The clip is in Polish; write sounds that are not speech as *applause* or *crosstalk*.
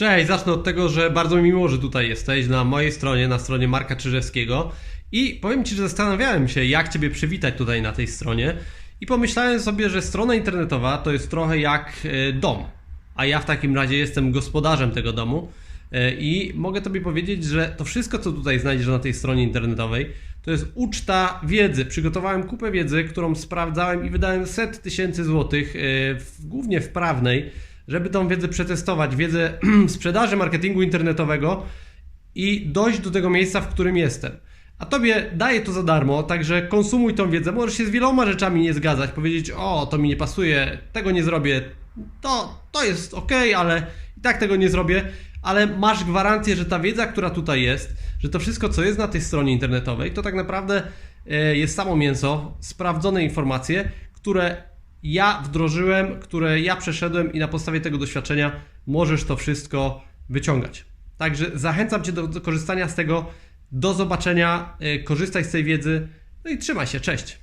Cześć, zacznę od tego, że bardzo mi miło, że tutaj jesteś na mojej stronie, na stronie Marka Czyżewskiego. I powiem Ci, że zastanawiałem się, jak Ciebie przywitać tutaj na tej stronie. I pomyślałem sobie, że strona internetowa to jest trochę jak e, dom, a ja w takim razie jestem gospodarzem tego domu. E, i mogę Tobie powiedzieć, że to wszystko, co tutaj znajdziesz na tej stronie internetowej, to jest uczta wiedzy. Przygotowałem kupę wiedzy, którą sprawdzałem i wydałem set tysięcy złotych, e, głównie w prawnej, żeby tą wiedzę przetestować, wiedzę *clears throat* sprzedaży, marketingu internetowego i dojść do tego miejsca, w którym jestem. A tobie daję to za darmo, także konsumuj tą wiedzę. Możesz się z wieloma rzeczami nie zgadzać, powiedzieć: O, to mi nie pasuje, tego nie zrobię, to, to jest ok, ale i tak tego nie zrobię. Ale masz gwarancję, że ta wiedza, która tutaj jest, że to wszystko, co jest na tej stronie internetowej, to tak naprawdę e, jest samo mięso, sprawdzone informacje, które ja wdrożyłem, które ja przeszedłem i na podstawie tego doświadczenia możesz to wszystko wyciągać. Także zachęcam Cię do, do korzystania z tego. Do zobaczenia, y, korzystaj z tej wiedzy. No i trzymaj się, cześć.